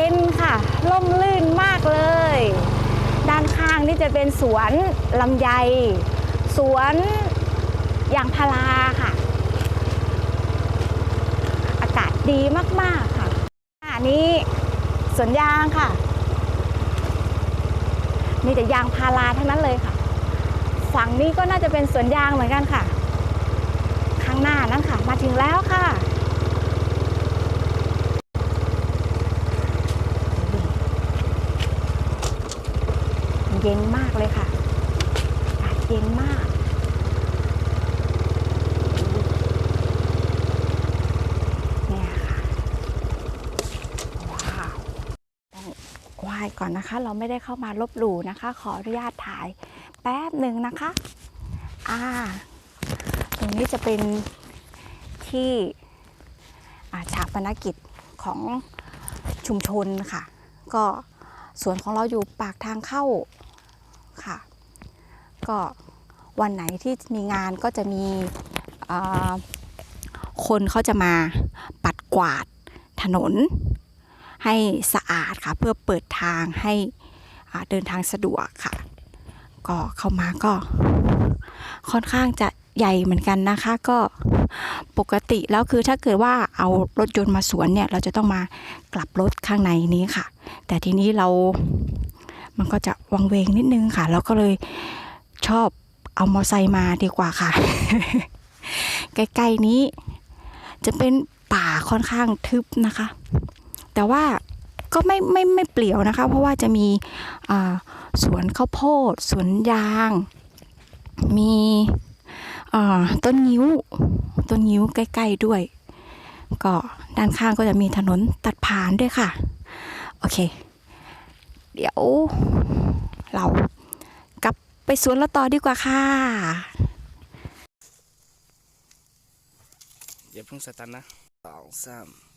ย็นค่ะล่มลื่นมากเลย ด้านข้างนี่จะเป็นสวนลำไย สวนยางพาราค่ะ อากาศดีมากๆค่ะอันนี้สวนยางค่ะ มีแต่ยางพาราทั้งนั้นเลยค่ะ ฝั่งนี้ก็น่าจะเป็นสวนยางเหมือนกันค่ะ ข้างหน้านั้นค่ะ มาถึงแล้วค่ะ เย็นมากเลยค่ะ อากาศเย็นมากเนี่ยค่ะว้าวต้องไหว้ก่อนนะคะ เราไม่ได้เข้ามาลบหลู่นะคะ ขออนุญาตถ่ายแป๊บหนึ่งนะคะ อ่า ตรงนี้จะเป็นที่อ่าฉาปนกิจของชุมชนค่ะ ก็สวนของเราอยู่ปากทางเข้า ค่ะ ก็วันไหนที่มีงานก็จะมีคนเขาจะมาปัดกวาดถนน ให้สะอาดค่ะ เพื่อเปิดทางให้เดินทางสะดวกค่ะ ก็เข้ามาก็ค่อนข้างจะใหญ่เหมือนกันนะคะก็ปกติแล้วคือถ้าเกิดว่าเอารถยนต์มาสวนเนี่ย เราจะต้องมากลับรถข้างในนี้ค่ะ แต่ทีนี้เรา มันก็จะวังเวงนิดนึงค่ะ แล้วก็เลยชอบเอามอไซค์มาดีกว่าค่ะ ใกล้ๆนี้ จะเป็นป่าค่อนข้างทึบนะคะ แต่ว่าก็ไม่ไม่ไม่เปลี่ยวนะคะ เพราะว่าจะมีสวนข้าวโพดสวนยาง มีต้นนิ้วต้นนิ้วใกล้ ๆด้วย ก็ด้านข้างก็จะมีถนนตัดผ่านด้วยค่ะ โอเค เดี๋ยวเรากลับไปสวนเราต่อดีกว่าค่ะอย่าเพิ่งสตันนะสองสาม